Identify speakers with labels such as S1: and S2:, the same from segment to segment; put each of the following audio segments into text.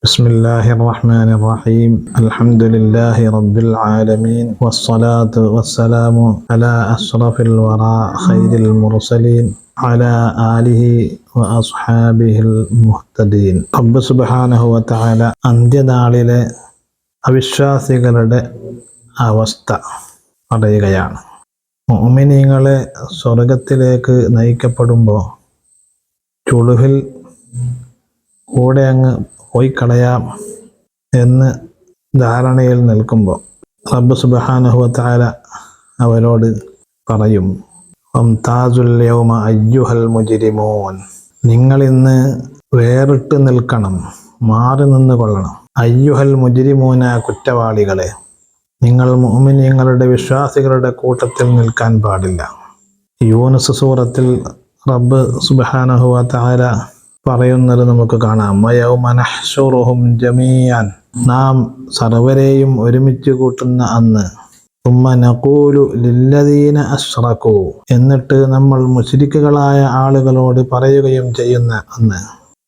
S1: بسم الله الرحمن الرحيم الحمد لله رب العالمين والصلاة والسلام على أشرف الورى خير المرسلين على آله وأصحابه المهتدين റബ്ബ് സുബ്ഹാനഹു വതആല അന്ത്യനാളിലെ അവിശ്വാസികളുടെ അവസ്ഥ പറയുകയാണ് മോമിനിങ്ങളെ സ്വർഗത്തിലേക്ക് നയിക്കപ്പെടുമ്പോൾ ചുളുവിൽ കൂടെ അങ്ങ് പോയി കളയാം എന്ന് ധാരണയിൽ നിൽക്കുമ്പോൾ റബ്ബ് സുബഹാനുഹുവത്തായ അവരോട് പറയും താജുല്യവുമ അയ്യുഹൽ മുജിരിമോൻ. നിങ്ങളിന്ന് വേറിട്ട് നിൽക്കണം മാറി നിന്ന് കൊള്ളണം. അയ്യുഹൽ മുജിരിമോന കുറ്റവാളികളെ നിങ്ങൾ മോമിനിയങ്ങളുടെ വിശ്വാസികളുടെ കൂട്ടത്തിൽ നിൽക്കാൻ പാടില്ല. യൂനസ് സൂറത്തിൽ റബ്ബ് സുബഹാനഹുവ താര പറയുന്നത് നമുക്ക് കാണാം. ജമീയാൻ നാം സർവരെയും ഒരുമിച്ച് കൂട്ടുന്ന അന്ന്. ലില്ലദീന അഷ്റഖു എന്നിട്ട് നമ്മൾ മുശ്രിക്കുകളായ ആളുകളോട് പറയുകയും ചെയ്യുന്ന അന്ന്.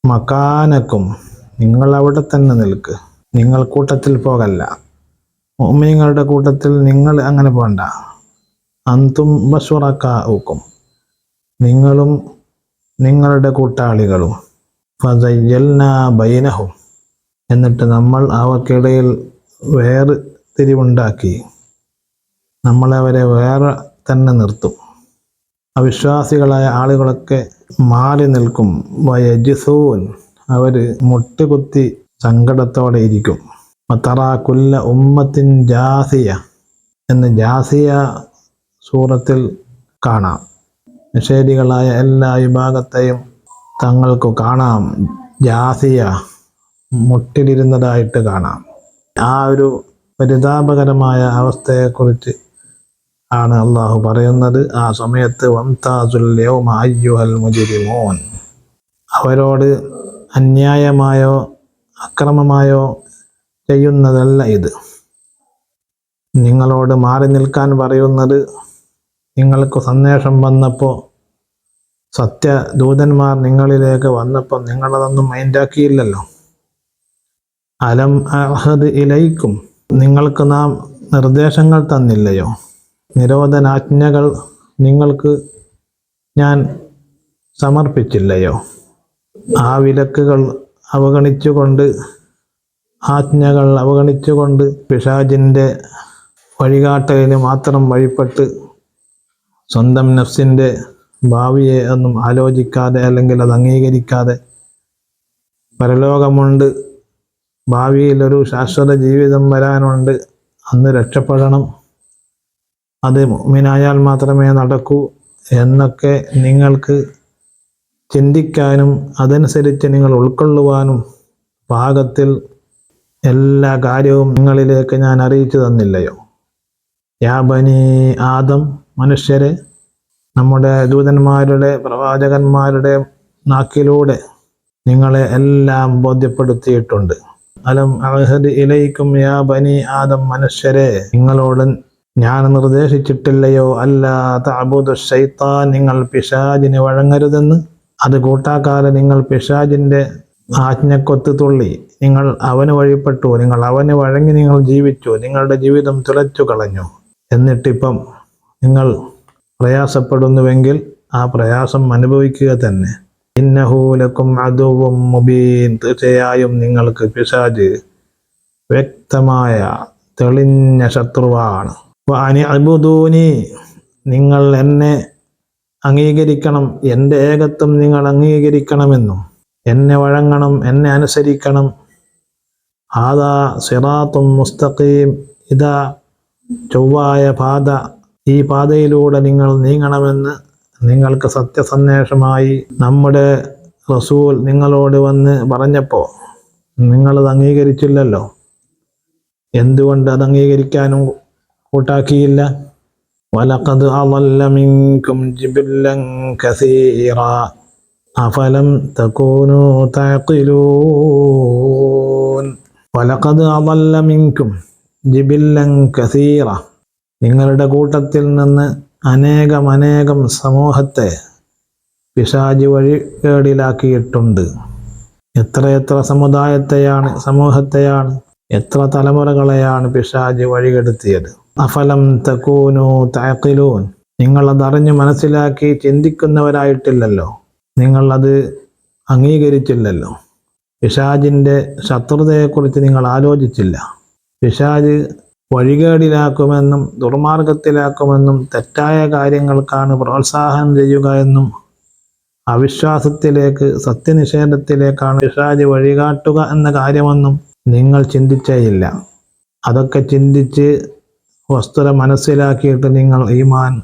S1: മക്കാനക്കും നിങ്ങൾ അവിടെ തന്നെ നിൽക്ക്. നിങ്ങൾ കൂട്ടത്തിൽ പോകല്ല. മോമിങ്ങളുടെ കൂട്ടത്തിൽ നിങ്ങൾ അങ്ങനെ പോണ്ട. അന്തും ബഷുറക്കാവുക്കും നിങ്ങളും നിങ്ങളുടെ കൂട്ടാളികളും. ഫസയ്യൽന ബൈനഹും. എന്നിട്ട് നമ്മൾ അവക്കിടയിൽ വേറെ തിരിവുണ്ടാക്കി. നമ്മളവരെ വേറെ തന്നെ നിർത്തും. അവിശ്വാസികളായ ആളുകളൊക്കെ മാറി നിൽക്കും. വയജിസൂൻ അവർ മുട്ടുകുത്തി സങ്കടത്തോടെ ഇരിക്കും. മത്തറ കുല്ല ഉമ്മത്തിൻ ജാസിയ എന്ന് ജാസിയ സൂറത്തിൽ കാണാം. നിഷേധികളായ എല്ലാ വിഭാഗത്തെയും തങ്ങൾക്ക് കാണാം. ജാസിയ മുട്ടിലിരുന്നതായിട്ട് കാണാം. ആ ഒരു പരിതാപകരമായ അവസ്ഥയെക്കുറിച്ച് ആണ് അള്ളാഹു പറയുന്നത്. ആ സമയത്ത് വംതാസുല്യവുമായ്യുഹൽ മുജിരിമോൻ. അവരോട് അന്യായമായോ അക്രമമായോ ചെയ്യുന്നതല്ല ഇത്. നിങ്ങളോട് മാറി നിൽക്കാൻ പറയുന്നത് നിങ്ങൾക്ക് സന്ദേശം വന്നപ്പോൾ സത്യദൂതന്മാർ നിങ്ങളിലേക്ക് വന്നപ്പോൾ നിങ്ങളതൊന്നും മൈൻഡാക്കിയില്ലല്ലോ അലം അഹദ് ഇലയിക്കും നിങ്ങൾക്ക് നാം നിർദ്ദേശങ്ങൾ തന്നില്ലയോ? നിരോധനാജ്ഞകൾ നിങ്ങൾക്ക് ഞാൻ സമർപ്പിച്ചില്ലയോ? ആ വിലക്കുകൾ അവഗണിച്ചുകൊണ്ട് ആജ്ഞകൾ അവഗണിച്ചുകൊണ്ട് പിശാജിന്റെ വഴികാട്ടലിന് മാത്രം വഴിപ്പെട്ട് സ്വന്തം നഫ്സിന്റെ ഭാവിയെ ഒന്നും ആലോചിക്കാതെ അല്ലെങ്കിൽ അത് അംഗീകരിക്കാതെ പരലോകമുണ്ട്. ഭാവിയിലൊരു ശാശ്വത ജീവിതം വരാനുണ്ട്. അന്ന് രക്ഷപ്പെടണം. അത് മുമിനായാൽ മാത്രമേ നടക്കൂ എന്നൊക്കെ നിങ്ങൾക്ക് ചിന്തിക്കാനും അതനുസരിച്ച് നിങ്ങൾ ഉൾക്കൊള്ളുവാനും പാകത്തിൽ എല്ലാ കാര്യവും നിങ്ങളിലേക്ക് ഞാൻ അറിയിച്ചു തന്നില്ലയോ? യാ ബനി ആദം മനുഷ്യരെ നമ്മുടെ ദൂതന്മാരുടെ പ്രവാചകന്മാരുടെ നാക്കിലൂടെ നിങ്ങളെ എല്ലാം ബോധ്യപ്പെടുത്തിയിട്ടുണ്ട്. അലം അഹദ് ഇലയിക്കും യാ ബനി ആദം മനുഷ്യരെ നിങ്ങളോട് ഞാൻ നിർദ്ദേശിച്ചിട്ടില്ലയോ? അല്ല അബുദ് ഷൈത്താൻ നിങ്ങൾ പിശാജിന് വഴങ്ങരുതെന്ന്. അത് കൂട്ടാക്കാതെ നിങ്ങൾ പിശാജിന്റെ ആജ്ഞക്കൊത്ത് തുള്ളി. നിങ്ങൾ അവന് വഴിപ്പെട്ടു നിങ്ങൾ അവന് വഴങ്ങി നിങ്ങൾ ജീവിച്ചു നിങ്ങളുടെ ജീവിതം തുലച്ചു കളഞ്ഞു. എന്നിട്ടിപ്പം നിങ്ങൾ പ്രയാസപ്പെടുന്നുവെങ്കിൽ ആ പ്രയാസം അനുഭവിക്കുക തന്നെ. ഇന്നഹൂലക്കും അതുവും മുബീൻ. തീർച്ചയായും നിങ്ങൾക്ക് പിശാജ് വ്യക്തമായ തെളിഞ്ഞ ശത്രുവാണ്. അനി അബുദൂനി നിങ്ങൾ എന്നെ അംഗീകരിക്കണം. എന്റെ ഏകത്വം നിങ്ങൾ അംഗീകരിക്കണമെന്നും എന്നെ വഴങ്ങണം എന്നെ അനുസരിക്കണം. ആദാ സിറാത്തും മുസ്തഖീം. ഇതാ ചൊവ്വായ പാത. ഈ പാതയിലൂടെ നിങ്ങൾ നീങ്ങണമെന്ന് നിങ്ങൾക്ക് സത്യസന്ദേശമായി നമ്മുടെ റസൂൽ നിങ്ങളോട് വന്ന് പറഞ്ഞപ്പോൾ നിങ്ങളത് അംഗീകരിച്ചില്ലല്ലോ? എന്തുകൊണ്ട് അത് അംഗീകരിക്കാനും കൂട്ടാക്കിയില്ല? വലക്കത് അവല്ലമിങ്കും ജിബില്ലം കസീറ. അഫലം തക്കൂനു തഖിലൂൻ വലക്കത് അവല്ലമിങ്കും ജിബില്ലം കസീറ. നിങ്ങളുടെ കൂട്ടത്തിൽ നിന്ന് അനേകം അനേകം സമൂഹത്തെ പിശാജ് വഴികേടിലാക്കിയിട്ടുണ്ട്. എത്രയെത്ര സമുദായത്തെയാണ് സമൂഹത്തെയാണ് എത്ര തലമുറകളെയാണ് പിശാജ് വഴികെടുത്തിയത്. അഫലം തക്കൂനു താക്കിലൂൻ നിങ്ങളതറിഞ്ഞ് മനസ്സിലാക്കി ചിന്തിക്കുന്നവരായിട്ടില്ലല്ലോ. നിങ്ങൾ അത് അംഗീകരിച്ചില്ലല്ലോ. പിശാജിന്റെ ശത്രുതയെക്കുറിച്ച് നിങ്ങൾ ആലോചിച്ചില്ല. പിശാജ് വഴികേടിലാക്കുമെന്നും ദുർമാർഗത്തിലാക്കുമെന്നും തെറ്റായ കാര്യങ്ങൾക്കാണ് പ്രോത്സാഹനം ചെയ്യുക എന്നും അവിശ്വാസത്തിലേക്ക് സത്യനിഷേധത്തിലേക്കാണ് പിശാജ് വഴികാട്ടുക എന്ന കാര്യമൊന്നും നിങ്ങൾ ചിന്തിച്ചേയില്ല. അതൊക്കെ ചിന്തിച്ച് വസ്തുത മനസ്സിലാക്കിയിട്ട് നിങ്ങൾ ഈമാൻ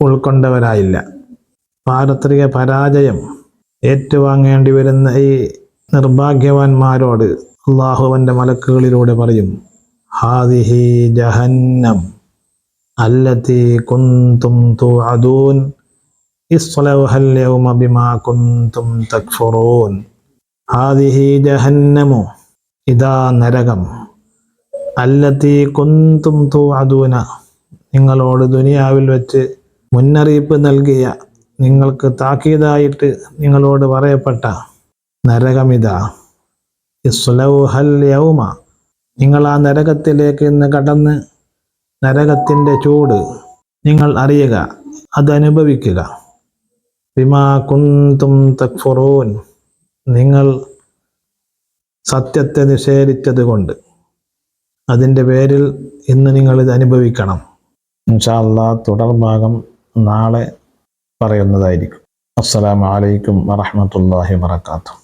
S1: ഉൾക്കൊണ്ടവരായില്ല. പാരത്രിക പരാജയം ഏറ്റുവാങ്ങേണ്ടി വരുന്ന ഈ നിർഭാഗ്യവാന്മാരോട് അള്ളാഹുവന്റെ മലക്കുകളിലൂടെ പറയും ഹാദിഹി ജഹന്നം അല്ലത്തി കുന്തും തുഅദൂൻ ഇസ്ലൗഹൽ യൗമ ബിമാ കുന്തും തക്ഫുറൂൻ. ഹാദിഹി ജഹന്നമു ഇതാ നരകം. അല്ലത്തി കുന്തും തുഅദൂന നിങ്ങളോട് ദുനിയാവിൽ വെച്ച് മുന്നറിയിപ്പ് നൽകിയ നിങ്ങൾക്ക് താക്കീതായിട്ട് നിങ്ങളോട് പറയപ്പെട്ട നരകമിതാ. ഇസ്ലൗഹൽ യൗമ നിങ്ങൾ ആ നരകത്തിലേക്ക് ഇന്ന് കടന്ന് നരകത്തിന്റെ ചൂട് നിങ്ങൾ അറിയുക അതനുഭവിക്കുക വിമാ കുന്തും തക്ഫുറൂൻ നിങ്ങൾ സത്യത്തെ നിഷേധിച്ചത് കൊണ്ട് അതിന്റെ പേരിൽ ഇന്ന് നിങ്ങൾ ഇത് അനുഭവിക്കണം. ഇൻഷാല്ലാ തുടർഭാഗം നാളെ പറയുന്നതായിരിക്കും. അസ്സലാമു അലൈക്കും വറഹ്മത്തുള്ളാഹി വബറകാതുഹു.